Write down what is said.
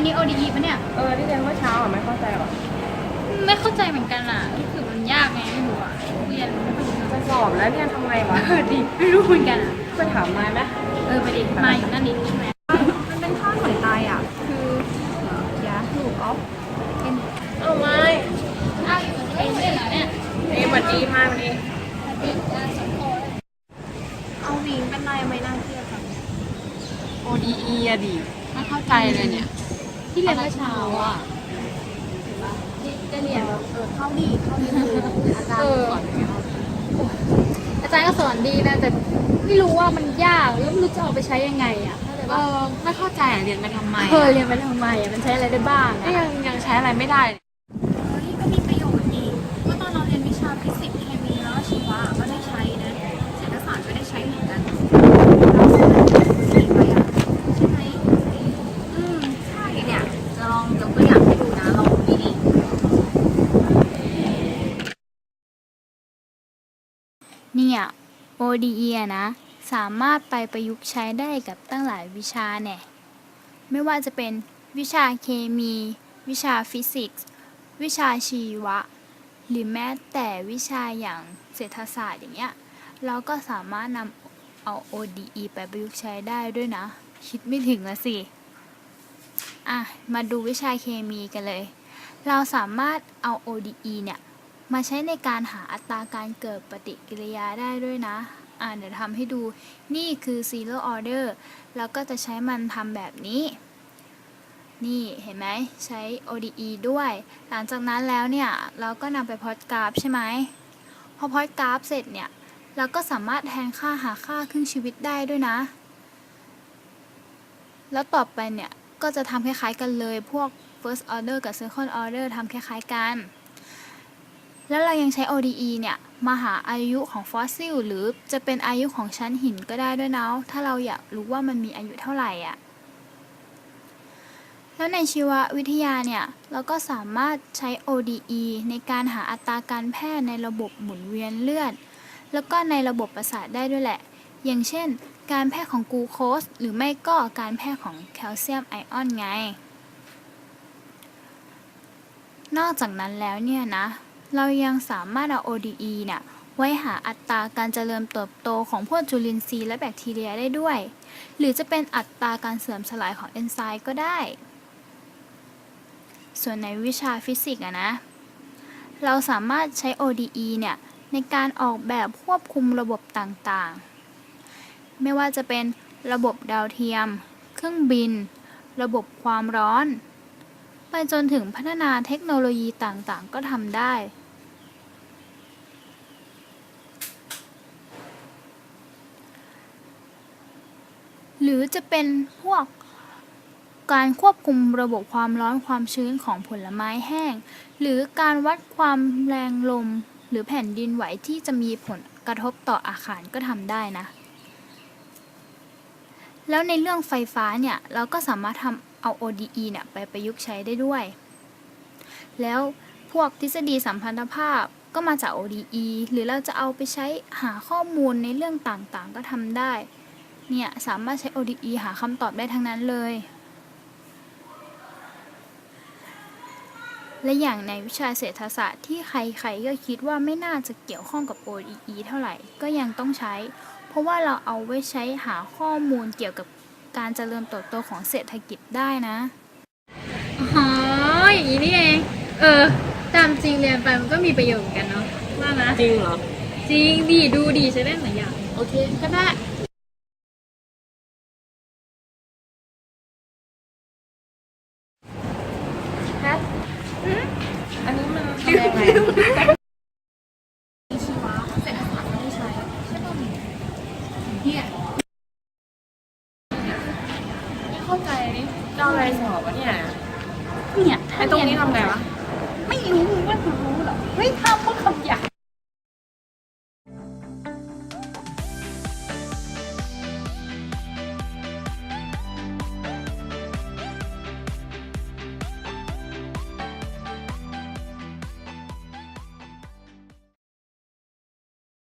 อันนี้ ODE ปะเนี่ย เออที่เรียนเมื่อเช้าอะไม่เข้าใจหรอไม่เข้าใจเหมือนกันอะรู้สึกมันยากไงไม่รู้อะเรียนไม่ค่อยรู้จะสอบแล้วเนี่ยทำไงวะเออดิไม่รู้เหมือนกันอะไปถามนายไหมเออไปดิมาอยู่นั่นดิใช่ไหมมันเป็นท่าหอยตายอะ คือยาสูบออฟเอาไม่อ้าวอยู่กับตัวเองด้วยเหรอเนี่ยเอ็มวันดีมาวันนี้สวัสดีจ้าสมโพธิเอาวิงเป็นนายไม่น่าเชื่อจัง ODE อะดิไม่เข้าใจเลยเนี่ย ที่เรียนเมื่อเช้าอะที่จะเรียนเออเข้าดีเข้าดีคืออาจารย์สอนอย่างเงี้ยอาจารย์ก็สอนดีนะแต่ไม่รู้ว่ามันยากแล้วไม่รู้จะเอาไปใช้ยังไงอะเข้าใจเอปะอไม่เข้าใจอะเรียนไปทำไมเออเรียนไปทำไมอะมันใช้อะไรได้บ้างก็อะยังยังใช้อะไรไม่ได้เลย เฮ้ยก็มีประโยชน์ดีเมื่อตอนเราเรียนวิชาฟิสิกส์เคมีแล้วก็ชีวะก็ได้ใช้นะเศรษฐศาสตร์ก็ได้ใช้เหมือนกันเราสามารถเขียนไว้อะใช่ไหมอืมใช่เนี่ยจะลองยกตัวอย่างให้ดูนะลองดูดี เนี่ย ODE นะสามารถไปประยุกต์ใช้ได้กับตั้งหลายวิชาแน่ไม่ว่าจะเป็นวิชาเคมี วิชาฟิสิกส์ วิชาชีวะ หรือแม้แต่วิชาอย่างเศรษฐศาสตร์อย่างเงี้ยเราก็สามารถนำเอา ODE ไปประยุกต์ใช้ได้ด้วยนะ คิดไม่ถึงละสิ อะ มาดูวิชาเคมีกันเลย เราสามารถเอา ODE เนี่ย มาใช้ในการหาอัตราการเกิดปฏิกิริยาได้ด้วยนะ อ่าเดี๋ยวทำให้ดูนี่คือ zero order แล้วก็จะใช้มันทำแบบนี้ นี่เห็นไหมใช้ ODE ด้วย หลังจากนั้นแล้วเนี่ย เราก็นำไปพอดกราฟใช่ไหมพอพอดกราฟเสร็จเนี่ย เราก็สามารถแทนค่าหาค่าครึ่งชีวิตได้ด้วยนะ แล้วต่อไปเนี่ย ก็จะทำคล้ายๆกันเลยพวก first order กับ second order ทำคล้ายๆกัน แล้วเรายังใช้ ODE เนี่ย มาหาอายุของฟอสซิล หรือจะเป็นอายุของชั้นหินก็ได้ด้วยนะถ้าเราอยากรู้ว่ามันมีอายุเท่าไหร่อะแล้วในชีววิทยาเนี่ย เราก็สามารถใช้ ODE ในการหาอัตราการแพทย์ในระบบหมุนเวียนเลือด แล้วก็ในระบบประสาทได้ด้วยแหละ อย่างเช่น การแพทย์ของกูโคส หรือไม่ก็การแพทย์ของแคลเซียมไอออนไง นอกจากนั้นแล้วเนี่ยนะ เรายังสามารถเอา ODE เนี่ย ไว้หาอัตราการเจริญเติบโตของพวกจุลินทรีย์และแบคทีเรียได้ด้วย หรือจะเป็นอัตราการเสื่อมสลายของเอนไซม์ก็ได้ ส่วนในวิชาฟิสิกส์อะนะ เราสามารถใช้ ODE เนี่ย ในการออกแบบควบคุมระบบต่างๆ ไม่ว่าจะเป็นระบบดาวเทียม เครื่องบิน ระบบความร้อน ไปจนถึงพัฒนาเทคโนโลยีต่างๆ ก็ทำได้ หรือจะเป็นพวกการควบคุมระบบความร้อนความชื้นของผลไม้แห้ง หรือการวัดความแรงลม หรือแผ่นดินไหวที่จะมีผลกระทบต่ออาคารก็ทำได้นะ แล้วในเรื่องไฟฟ้าเนี่ย เราก็สามารถทำเอา ODE เนี่ยไปประยุกต์ใช้ได้ด้วย แล้วพวกทฤษฎีสัมพันธภาพก็มาจาก ODE หรือเราจะเอาไปใช้หาข้อมูลในเรื่องต่างๆ ก็ทำได้ เนี่ย สามารถใช้ ODE หาคำตอบได้ทั้งนั้นเลย และอย่างในวิชาเศรษฐศาสตร์ที่ใครๆ ก็คิดว่าไม่น่าจะเกี่ยวข้องกับ ODE เท่าไหร่ ก็ยังต้องใช้ เพราะว่าเราเอาไว้ใช้หาข้อมูลเกี่ยวกับการเจริญเติบโตของเศรษฐกิจได้นะอ๋ออย่างนี้นี่เอง เออ ตามจริงเรียนไปมันก็มีประโยชน์เหมือนกันเนาะว่านะจริงเหรอ จริงดีดูดีใช้ได้หลายอย่าง โอเค ก็ได้ เข้าใจนี่จะเอาอะไรสอบวะเนี่ยเนี่ยไอ้ตรงนี้ทำไงวะ ไม่รู้ว่าคุณรู้เหรอเฮ้ยถ้า